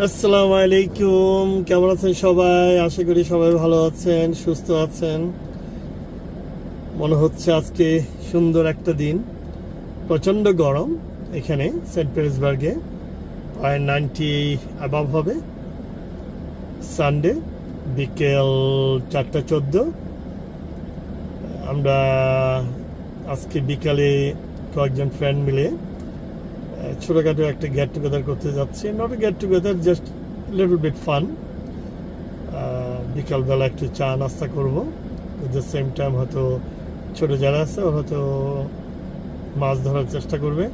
আসসালামু আলাইকুম। কেমন আছেন সবাই? আশা করি সবাই ভালো আছেন, সুস্থ আছেন। মনে হচ্ছে আজকে সুন্দর একটা দিন। প্রচণ্ড গরম এখানে সেন্ট পিটার্সবার্গে। প্রায় নাইনটি অ্যাবাভ হবে। সানডে বিকেল চারটা চোদ্দ। আমরা আজকে বিকালে কয়েকজন ফ্রেন্ড মিলে ছোটখাটো একটা গেট টুগেদার করতে যাচ্ছি। Not get together just little bit fun বিকালবেলা একটু চা নাস্তা করব। দ্য সেম টাইম হয়তো ছোটো যারা আছে হয়তো মাছ ধরার চেষ্টা করবে।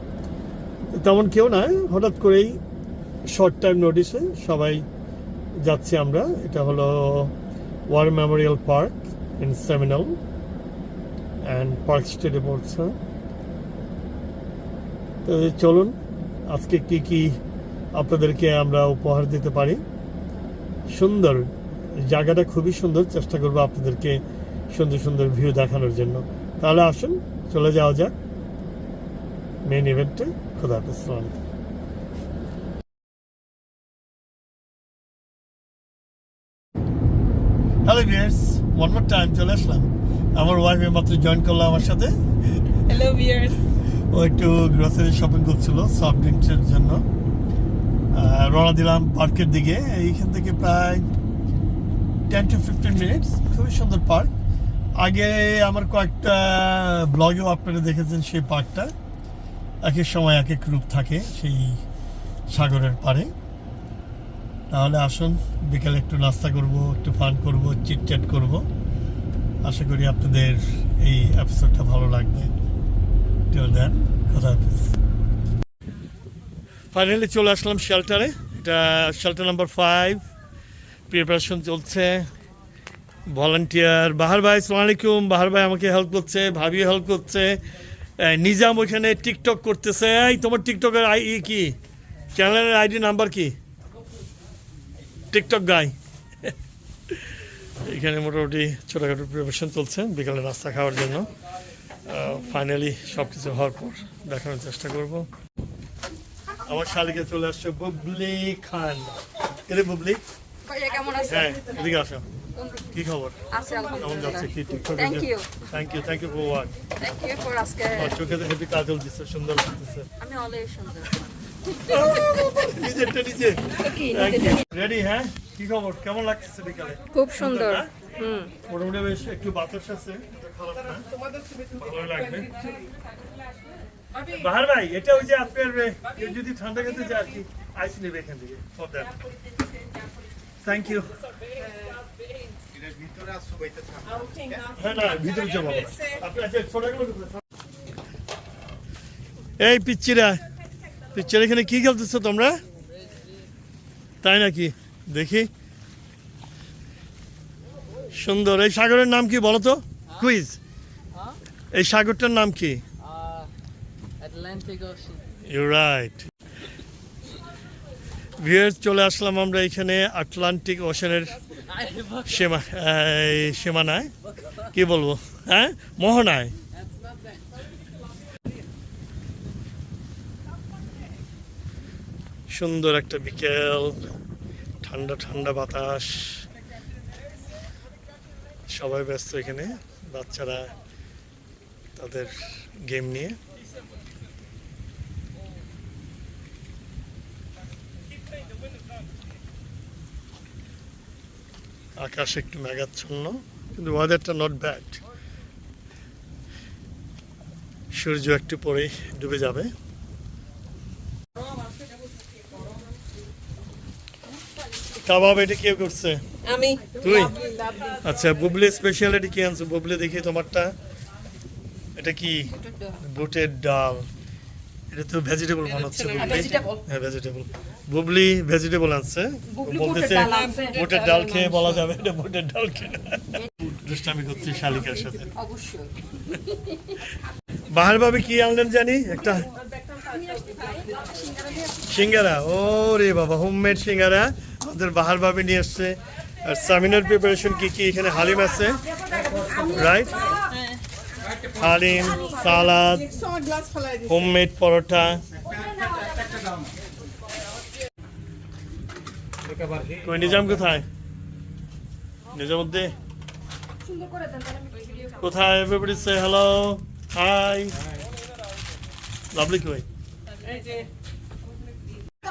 তেমন কেউ নয় হঠাৎ করেই শর্ট টাইম নোটিসে সবাই যাচ্ছি আমরা। এটা হলো war memorial park in seminal and park স্ট্রিটে পড়ছে। তো চলুন, আজকে কি কি আপনাদেরকে আমরা উপহার দিতে পারি? সুন্দর জায়গাটা খুবই সুন্দর, চেষ্টা করব আপনাদেরকে সুন্দর সুন্দর ভিউ দেখানোর জন্য। তাহলে আসুন, চলে যাওয়া যাক। মেন ইভেন্টে খোদা হাফেজ hello viewers one more time চলে আসলাম। আমার ওয়াইফ মাত্র জয়েন করল আমার সাথে। হ্যালো ভিউয়ার্স ও একটু গ্রোসারি শপিং করছিল সফট ড্রিঙ্কসের জন্য। রওনা দিলাম পার্কের দিকে। এইখান থেকে প্রায় টেন টু ফিফটিন মিনিটস খুবই সুন্দর পার্ক। আগে আমার কয়েকটা ব্লগেও আপনারা দেখেছেন সেই পার্কটা। এক এক সময় এক এক রূপ থাকে সেই সাগরের পাড়ে। তাহলে আসুন, বিকালে একটু নাস্তা করব, একটু ফান করব চিটচ্যাট করব। আশা করি আপনাদের এই এপিসোডটা ভালো লাগবে। ফাইনালি চলে আসলাম শেল্টারে এটা শেল্টার নাম্বার ফাইভ প্রিপারেশন চলছে। ভলান্টিয়ার বাহার ভাই সালাম আলাইকুম। বাহার ভাই আমাকে হেল্প করছে ভাবি হেল্প করছে। নিজাম ওইখানে টিকটক করতেছে। এই, তোমার টিকটকের আই ই কি? চ্যানেলের আইডি নাম্বার কি? টিকটক গাই এখানে মোটামুটি ছোটোখাটো প্রিপারেশন চলছে বিকালে নাস্তা খাওয়ার জন্য। ফাইনালি সব কিছু হওয়ার পর দেখানোর চেষ্টা করব। আমার শালিকে চলে আসছে বুবলি খান। এরে বুবলি। হ্যাঁ এদিকে আসো। কি খবর? কেমন যাচ্ছে কি Thank thank you thank you for what thank you for আজকে চোখে তো হেভি কাজল দিচ্ছে সুন্দর লাগতেছে। আমি অলওয়েজ সুন্দর। নিজেরটা নিজে। রেডি হ্যাঁ? কি খবর? কেমন লাগতেছে বিকালে? খুব সুন্দর? হুম। মোটামুটি বেশ একটু বাতাস আছে। বাহার ভাই এটা ওই যে আপনার কেউ যদি ঠান্ডা খেতে যায় আর কি আইস নেবে এখান থেকে থ্যাংক ইউ হ্যাঁ? না ভিতরে যাব আপনি আচ্ছা ছোটগুলো এই পিচ্চিরা পিচ্চিরা এখানে কি খেলতেছো তোমরা? তাই নাকি? দেখি। সুন্দর এই সাগরের নাম কি বলো তো? কুইজ এই সাগরটার নাম কি? রাইট ভিউয়ার্স চলে আসলাম আমরা এখানে আটলান্টিক ওশানের সীমা সীমানায়। কি বলব? হ্যাঁ? মোহনায়। সুন্দর একটা বিকেল। ঠান্ডা ঠান্ডা বাতাস। সবাই ব্যস্ত এখানে, বাচ্চারা তাদের গেম নিয়ে। আকাশ একটু মেঘাচ্ছন্ন, কিন্তু ওয়েদারটা নট ব্যাড সূর্য একটু পরেই ডুবে যাবে। কাবাব এটা কেউ করছে? আমি তুই? আচ্ছা বুবলি স্পেশালিটি কি আনছো? বুবলি দেখি তোমারটা। এটা কি? বুটের ডাল। এটা তো ভেজিটেবল মনে হচ্ছে বুবলি। হ্যাঁ ভেজিটেবল বুবলি ভেজিটেবল আনছে। বলতেছে বুটের ডাল খেয়ে বলা যাবে এটা বুটের ডাল কিনা দুষ্টামি করছি শালিকার সাথে। অবশ্যই। বাহার ভাবে কি আনলেন জানি? একটা সিঙ্গারা। ও রে বাবা হোমমেড সিঙ্গারা। আমাদের বাহার ভাবে নিয়ে এসছে। আর সামিনার প্রিপারেশন কি কি? এখানে হালিম আছে right haleem, salad, homemade paratha. Nizam কোথায়? নিজামুদ্দি কোথায় everybody say hello hi lovely কই?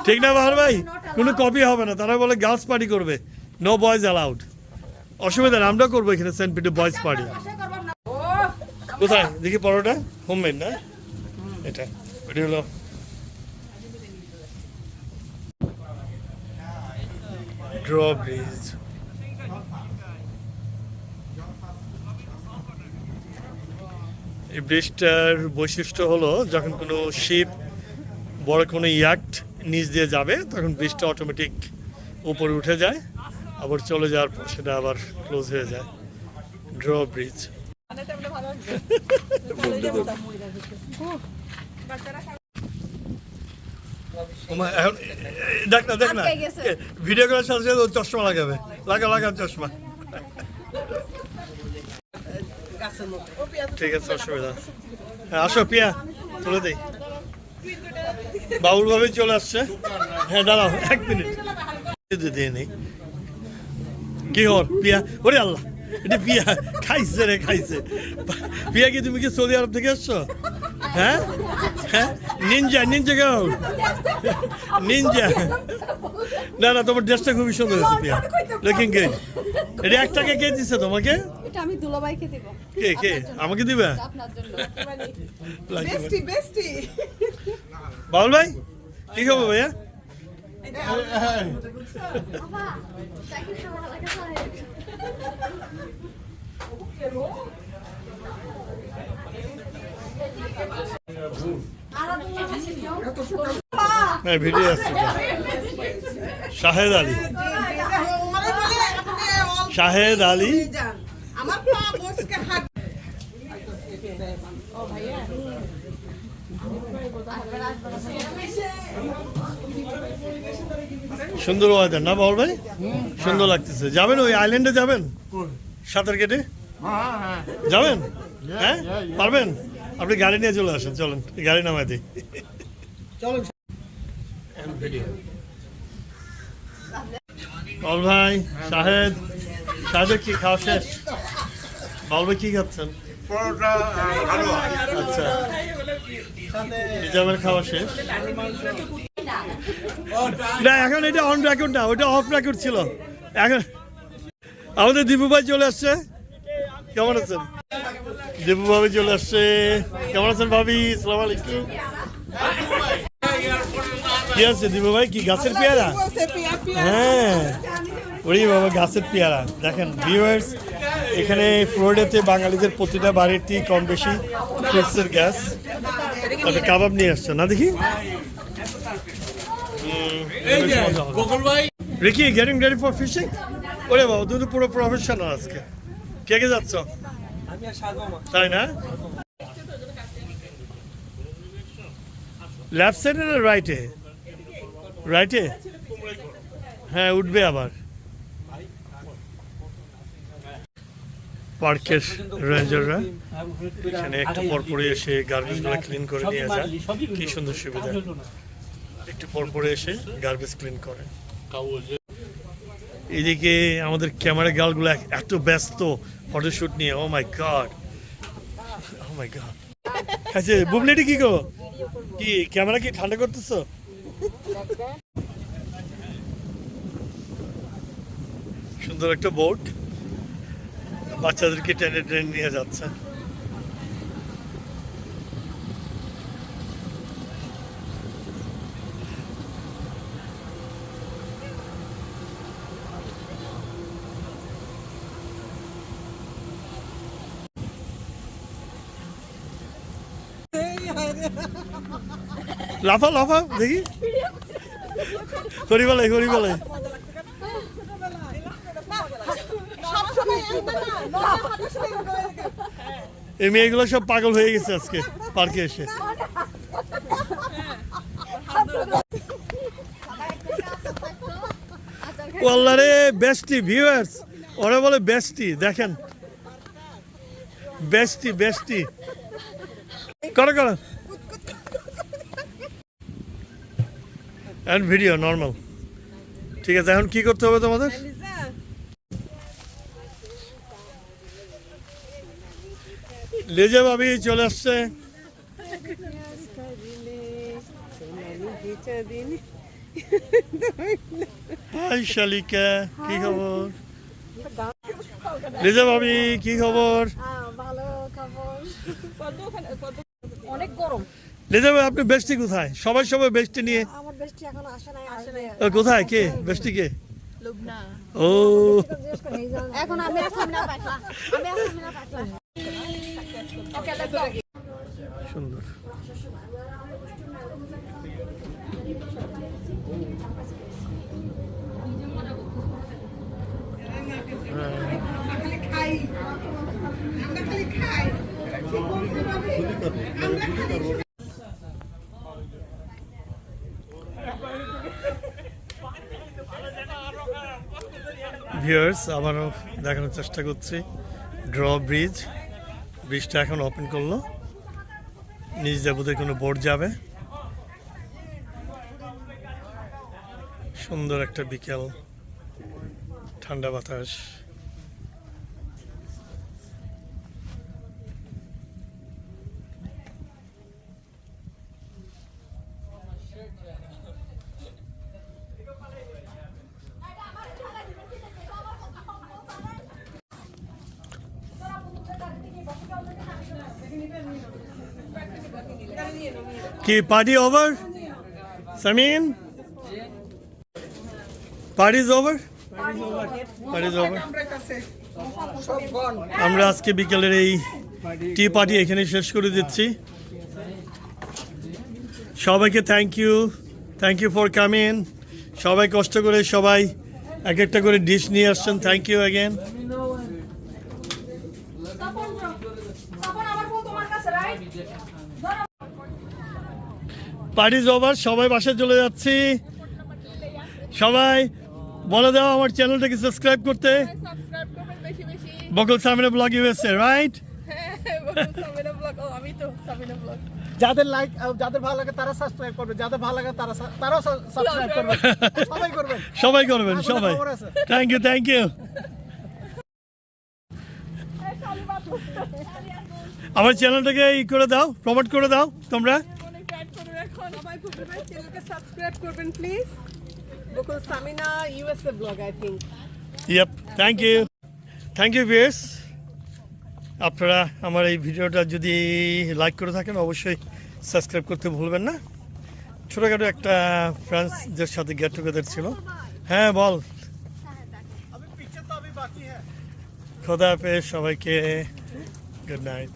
ঠিক না, বাহার ভাই? কোনো কপি হবে না, তারা বলে গার্লস পার্টি করবে। নো বয়েজ অ্যালাউড অসুবিধা নেই, আমরা করব এখানে সেন্ট পিটার বয়েজ পার্টি কোথায়? দেখি পরোটা? হোমমেড না? এটা। ওটা হলো ড্র ব্রিজ এই ব্রিজটার বৈশিষ্ট্য হলো, যখন কোনো শিপ বড় কোনো ইয়াক্ট নিচ দিয়ে যাবে, তখন ব্রিজটা অটোমেটিক উপরে উঠে যায়। আবার চলে যাওয়ার পর সেটা আবার ক্লোজ হয়ে যায়। ড্র ব্রিজ এখন দেখ না দেখ না। ভিডিও করার সাথে সাথে চশমা লাগাবে। লাগা লাগা চশমা। ঠিক আছে অসুবিধা। হ্যাঁ আসো পিয়া তুলে দেই। বাবুল ভাবে চলে আসছে। হ্যাঁ দাঁড়াও এক মিনিট। দিয়ে নেই কি হর পিয়া ওরে আল্লাহ এটা পিয়া খাইছে রে খাইছে। পিয়া কি তুমি কি সৌদি আরব থেকে আসছো? হ্যাঁ? হ্যাঁ? নিনজা নিনজা গাও নিনজা না না তোমার ড্রেসটা খুবই সুন্দর হয়েছে পিয়া। লুকিং গুড এটা এক টাকা কে দিছে তোমাকে? এটা আমি দুলাভাইকে দিব। কে কে? আমাকে দিবে? আপনার জন্য। বেস্টি বেস্টি বাবুল ভাই কি খবর ভাইয়া বাবা চাকরি সময় লাগে হ্যাঁ শাহেদ আলী মানে শাহেদ আলী সুন্দর ওয়েদার না বাবুল ভাই? সুন্দর লাগতেছে। যাবেন ওই আইল্যান্ডে যাবেন? সাঁতার কেটে? যাবেন? হ্যাঁ? পারবেন? আপনি গাড়ি নিয়ে চলে আসেন চলেন গাড়ি নামাই দিই। ভাই শাহেদ শাহেদের কি খাওয়া শেষ? বাবুল ভাই কি খাচ্ছেন? আচ্ছা। নিজামের খাওয়া শেষ। না, এখন এটা অন রেকর্ড না, ওটা অফ রেকর্ড ছিল। এখন আমাদের দীপু ভাই চলে আসছে। কেমন আছেন? দীপু ভাবি চলে আসছে। কেমন আছেন ভাবি? সালাম আলাইকুম। কি আছে দীপু ভাই? কি, গাছের পেয়ারা? হ্যাঁ। ওরে বাবা, গাছের পেয়ারা। দেখেন ভিউয়ার্স এখানে ফ্লোরিডাতে বাঙালিদের প্রতিটা বাড়িতেই কম বেশি গ্যাস একটা কাবাব নিয়ে আসছো। না দেখি? Ricky getting ready for fishing ওরে বাবা তুই তো পুরো প্রফেশনাল আজকে। কে কে যাচ্ছ? তাই না? লেফট সাইডে না রাইটে রাইটে হ্যাঁ উঠবে আবার। পার্কের রেঞ্জাররা এখানে একটু পর পরে এসে গার্বেজগুলো ক্লিন করে নিয়ে যায়। কি সুন্দর সুবিধা। একটু পর পরে এসে গার্বেজ ক্লিন করে। এদিকে আমাদের ক্যামেরা গার্লগুলো এত ব্যস্ত ফটোশ্যুট নিয়ে ও মাই গড ও মাই গড আচ্ছা বুবলিটি কি গো? কি ক্যামেরা কি ঠান্ডা করতেছো? সুন্দর একটা বোট বাচ্চাদেরকে টেনে টেনে নিয়ে যাচ্ছে। লাফা লাফা, দেখি। করি বলে করি বলে সব সময় এইটা না নয় হাদিস করে এই মেয়েগুলো সব পাগল হয়ে গেছে আজকে, পার্কে এসে। ওয়াল্লারে বেস্টি ভিউয়ার্স ওরা বলে বেস্টি দেখেন। বেস্টি বেস্টি করো করো অ্যান্ড ভিডিও নর্মাল ঠিক আছে এখন কি করতে হবে তোমাদের? লিজা ভাবি চলে আসছে। হাই শালিকা কি খবর? লেজা ভাবি কি খবর? অনেক গরম। লেজা ভাই আপনি বেস্টি কোথায়? সবাই সবাই বেস্টি নিয়ে। আমার বেশটি এখন আসে নাই আসে নাই। কোথায়? কে? বেস্টি কে. ও। এখন আমি আসলাম না পাঠা আমি আসলাম না পাঠা ওকে সুন্দর। ভিউয়ার্স আবারও দেখানোর চেষ্টা করছি। ড্র ব্রিজ ব্রিজটা এখন ওপেন করল। নিজ যাবতে কোনো বোর্ড যাবে। সুন্দর একটা বিকেল। ঠান্ডা বাতাস। কি party over Samin party is over party is over আমরা আজকে বিকেলের এই টি পার্টি এখানে শেষ করে দিচ্ছি। সবাইকে thank you thank you for coming সবাই কষ্ট করে সবাই এক একটা করে ডিশ নিয়ে আসছেন। Thank you again party over সবাই বাসায় চলে যাচ্ছি। সবাই বলে দাও আমার চ্যানেলটাকে সাবস্ক্রাইব করতে। বকল সামনে blog USA right Sabina blog. ও আমি তো সাবিনা ব্লগ। যাদের লাইক যাদের ভালো লাগে তারা সাবস্ক্রাইব করবে। যাদের ভালো লাগে তারা তারাও সাবস্ক্রাইব করবে। সবাই করবেন। সবাই করবেন সবাই। থ্যাংক ইউ থ্যাংক ইউ আমার চ্যানেলটাকে ই করে দাও প্রমোট করে দাও তোমরা অনেক অ্যাড করবে এখন থ্যাংক ইউ থ্যাংক ইউ আপনারা আমার এই ভিডিওটা যদি লাইক করে থাকেন, অবশ্যই সাবস্ক্রাইব করতে ভুলবেন না। ছোটোখাটো একটা ফ্রেন্ডসদের সাথে গেট টুগেদার ছিল। হ্যাঁ বল। খোদা হাফেজ, সবাইকে গুড নাইট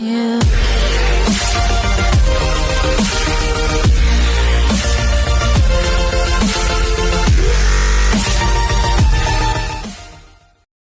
Yeah.